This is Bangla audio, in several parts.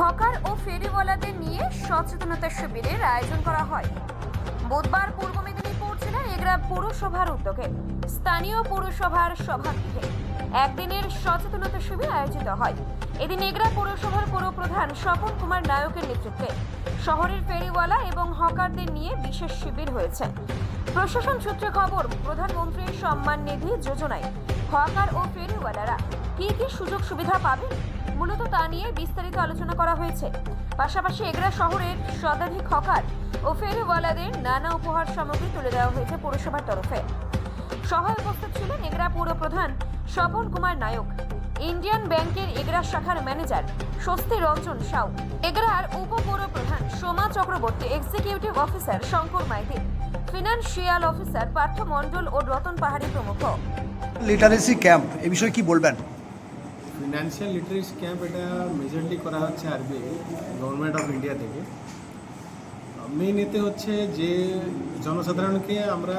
হকার ও ফেরিওয়ালাদের নিয়ে সচেতনতা শিবিরের আয়োজন করা হয়। বুধবার পূর্ব মেদিনীপুর জেলার এগরা পৌরসভার উদ্যোগে স্থানীয় পৌরসভার সভাগৃহে একদিনের সচেতনতা শিবির আয়োজিত হয়। এদিন এগরা পৌরসভার পৌরপ্রধান স্বপন কুমার নায়কের নেতৃত্বে শহরের ফেরিওয়ালা এবং হকারদের নিয়ে বিশেষ শিবির হয়েছে। প্রশাসন সূত্রে খবর, প্রধানমন্ত্রীর সম্মান নিধি যোজনায় হকার ও ফেরিওয়ালারা কি কি সুযোগ সুবিধা পাবেন মূলত তা নিয়ে বিস্তারিত আলোচনা করা হয়েছে। পাশাপাশি এগরা শহরের শতাধিক হকার ও ফেরিওয়ালাদের নানা উপহার সামগ্রী তুলে দেওয়া হয়েছে পৌরসভার তরফে। সভায় উপস্থিত ছিলেন এগরা পৌর প্রধান স্বপন কুমার নায়ক, ইন্ডিয়ান ব্যাংকের এগরা শাখার ম্যানেজার স্বস্তি রঞ্জন সাউ। এগরার উপপৌর প্রধান Soma Chakraborty, executive officer Shankar Maiti, financial officer Partha Mondal ও রতন পাহাড়ি প্রমুখ। লিটারেসি ক্যাম্প, এ বিষয়ে কি বলবেন? ফিনান্সিয়াল লিটারেসি ক্যাম্প এটা মেজরলি করা হচ্ছে আরবিআই গভর্নমেন্ট অফ ইন্ডিয়া থেকে। মেইন এতে হচ্ছে যে জনসাধারণকে আমরা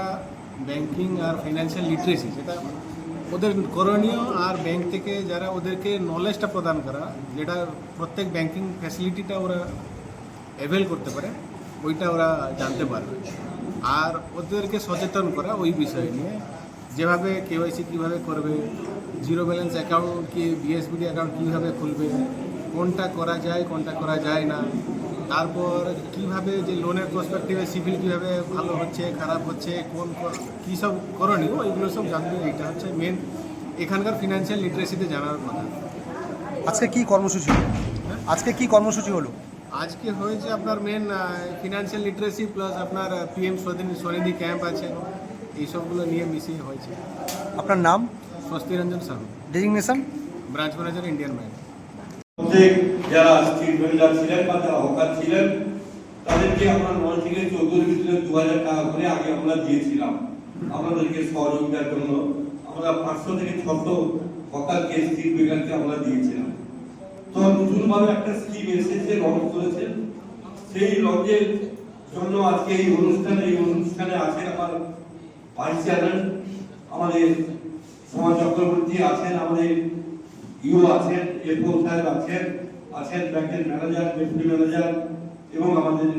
ব্যাংকিং আর ফিনান্সিয়াল লিটারেসি সেটা ওদের করণীয় আর ব্যাংক থেকে যারা ওদেরকে নলেজটা প্রদান করা, যেটা প্রত্যেক ব্যাংকিং ফ্যাসিলিটিটা ওরা অ্যাভেল করতে পারে, ওইটা ওরা জানতে পারবে। আর ওদেরকে সচেতন করা ওই বিষয় নিয়ে, যেভাবে কেওয়াইসি কীভাবে করবে জিরো ব্যালেন্স অ্যাকাউন্ট কি বিএসবিডি অ্যাকাউন্ট কীভাবে খুলবে? কোনটা করা যায় কোনটা করা যায় না? তারপর কীভাবে যে লোনের প্রসপেক্টিভে সিভিল কীভাবে ভালো হচ্ছে খারাপ হচ্ছে কোন কী সব করণীয় ওইগুলো সব জানবে এটা হচ্ছে মেন এখানকার ফিনান্সিয়াল লিটারেসিতে জানার কথা। আজকে কি কর্মসূচি? হলো আজকে কি কর্মসূচি হলো? আজকে হয়েছে আপনার মেন ফিনান্সিয়াল লিটারেসি প্লাস আপনার পিএম স্বনিধি ক্যাম্প আছে। এইসবগুলো নিয়ে মিশিয়ে হয়েছে। আপনার নাম? Swasti Ranjan Sahu designation branch manager Indian bank যারা স্ট্রিট ভেন্ডার ছিলেন বা যারা হকার ছিলেন তাদেরকে আমরা নয় থেকে চোদ্দোর ভিতরে দু হাজার টাকা করে আগে আমরা দিয়েছিলাম। আমাদেরকে সহযোগিতার জন্য আমরা পাঁচশো থেকে ছশো হকারকে স্ট্রিট ভেন্ডারকে আমরা দিয়েছিলাম। তো নতুনভাবে একটা স্কিম এসেছে লঞ্চ করেছেন সেই লঞ্চের জন্য আজকে এই অনুষ্ঠানে এই অনুষ্ঠানে আছেন আমার ভাইস চেয়ারম্যান আমাদের সমাজ চক্রবর্তী আছেন, আমাদের ইউ আছেন এফও সাহেব আছেন আছেন ব্যাংকের ম্যানেজার, ডেপুটি ম্যানেজার, এবং আমাদের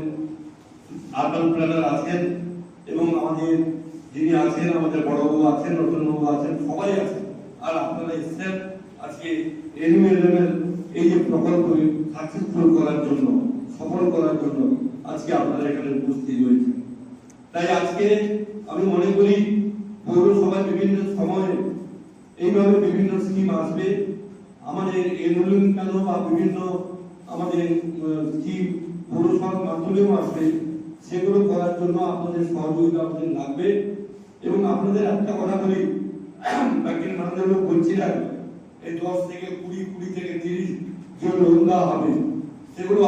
আর্বান প্ল্যানার আছেন, এবং আমাদের যিনি আছেন, আমাদের বড়বাবু আছেন, রতনবাবু আছেন, সবাই আছেন। আর আপনারা এসছেন আজকে এনিমেলের এই যে প্রকল্প সাকসেসফুল করার জন্য, সফল করার জন্য আজকে আপনারা এখানে উপস্থিত হয়েছেন। তাই আজকে আমি মনে করি পৌরসভায় বিভিন্ন সময়ে এইভাবে বিভিন্ন স্কিম আসবে। আমাদের এনরোলিং কেন বা বিভিন্ন আমাদের স্কিম পৌরসভার মাধ্যমেও আসবে, সেগুলো করার জন্য আপনাদের সহযোগিতা আপনাদের লাগবে। এবং আপনাদের একটা কথা বলি, ব্যাংকের ম্যানেজারও বলছিলেন এই দশ থেকে কুড়ি কুড়ি থেকে তিরিশ যে লোন দেওয়া হবে, সেগুলো